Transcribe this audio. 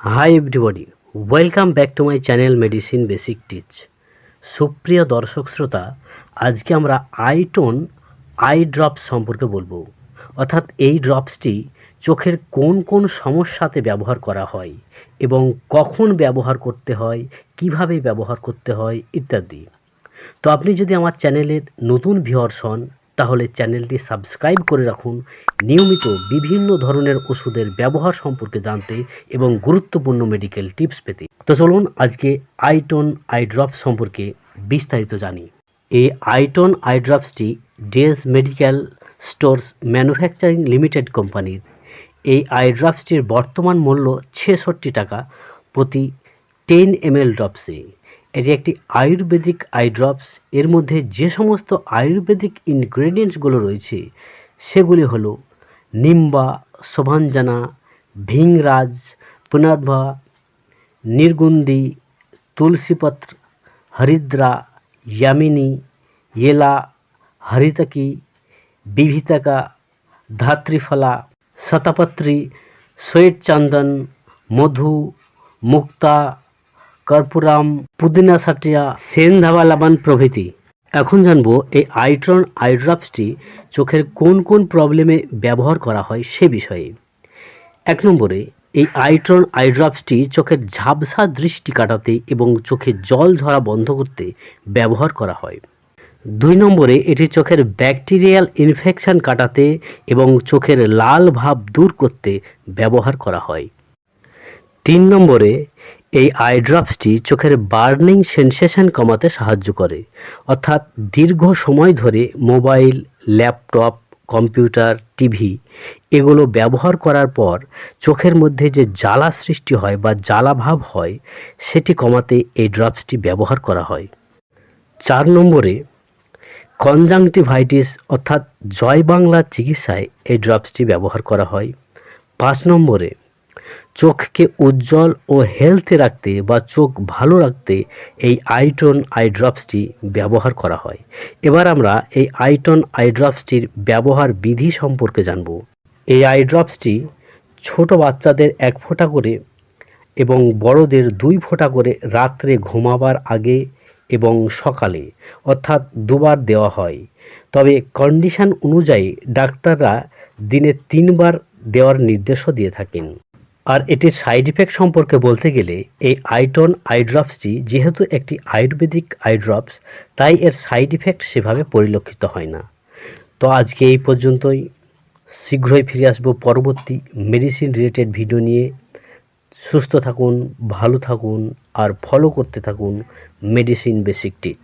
Hi everybody welcome back to my channel medicine basic teach সুপ্রিয় দর্শক শ্রোতা, আজকে আমরা আইটোন আই ড্রপস সম্পর্কে বলব। অর্থাৎ এই ড্রপসটি চোখের কোন কোন সমস্যাতে ব্যবহার করা হয় এবং কখন ব্যবহার করতে হয়, কীভাবে ব্যবহার করতে হয় ইত্যাদি। তো আপনি যদি আমার চ্যানেলের নতুন ভিউয়ার্স হন তাহলে চ্যানেলটি সাবস্ক্রাইব করে রাখুন। নিয়মিত বিভিন্ন ধরনের ওষুধের ব্যবহার সম্পর্কে জানতে এবং গুরুত্বপূর্ণ মেডিকেল টিপস পেতে। তো চলুন আজকে আইটন আই ড্রপস সম্পর্কে বিস্তারিত জানি। এই Itone eye ড্রপসটি DS medical stores manufacturing limited কোম্পানির এই আই ড্রপসটির বর্তমান মূল্য ছেষট্টি টাকা প্রতি টেন এম এল ড্রপসে এটি একটি আয়ুর্বেদিক আই ড্রপস এর মধ্যে যে সমস্ত আয়ুর্বেদিক ইনগ্রেডিয়েন্টসগুলো রয়েছে, সেগুলি হলো নিম্বা, শোভাঞ্জানা, ভিংরাজ, পুনর্ভা নির্গুন্দি তুলসীপত্র, হরিদ্রা, ইয়ামিনী এলা হরিতকি, বিভিতাকা, ধাত্রীফলা, শতপত্রী শ্বেতচন্দন মধু, মুক্তা কর্পূরাম, পুদিনা সাটিয়া সেনধাবা লাবান প্রভৃতি। এখন জানব এই আইট্রন আইড্রপসটি চোখের কোন কোন প্রবলেমে ব্যবহার করা হয় সে বিষয়ে। এক নম্বরে, এই আইট্রন আইড্রপসটি চোখের ঝাপসা দৃষ্টি কাটাতে এবং চোখে জল ঝরা বন্ধ করতে ব্যবহার করা হয়। দুই নম্বরে, এটি চোখের ব্যাকটেরিয়াল ইনফেকশন কাটাতে এবং চোখের লাল ভাব দূর করতে ব্যবহার করা হয়। তিন নম্বরে এই আই ড্রপসটি চোখের বার্নিং সেন্সেশন কমাতে সাহায্য করে। অর্থাৎ দীর্ঘ সময় ধরে মোবাইল ল্যাপটপ কম্পিউটার টিভি এগুলো ব্যবহার করার পর চোখের মধ্যে যে জ্বালা সৃষ্টি হয় বা জ্বালাভাব হয়, সেটি কমাতে এই ড্রপসটি ব্যবহার করা হয়। চার নম্বরে কনজাংটিভাইটিস অর্থাৎ জয় বাংলা চিকিৎসায় এই ড্রপসটি ব্যবহার করা হয়। পাঁচ নম্বরে চোখকে উজ্জ্বল ও হেলথে রাখতে বা চোখ ভালো রাখতে এই আইটন আই ব্যবহার করা হয়। এবার আমরা এই আইটন আই ড্রপসটির ব্যবহার বিধি সম্পর্কে জানব। এই আই ড্রপসটি ছোট বাচ্চাদের এক ফোঁটা করে এবং বড়দের দুই ফোঁটা করে রাত্রে ঘুমাবার আগে এবং সকালে, অর্থাৎ দুবার দেওয়া হয়। তবে কন্ডিশন অনুযায়ী ডাক্তাররা দিনে তিনবার দেওয়ার নির্দেশও দিয়ে থাকেন। আর এটির সাইড ইফেক্ট সম্পর্কে বলতে গেলে, এই আইটন আই ড্রপসটি যেহেতু একটি আয়ুর্বেদিক আই ড্রপস তাই এর সাইড ইফেক্ট সেভাবে পরিলক্ষিত হয় না। তো আজকে এই পর্যন্তই। শীঘ্রই ফিরে আসব পরবর্তী মেডিসিন রিলেটেড ভিডিও নিয়ে। সুস্থ থাকুন, ভালো থাকুন, আর ফলো করতে থাকুন মেডিসিন বেসিক টিচ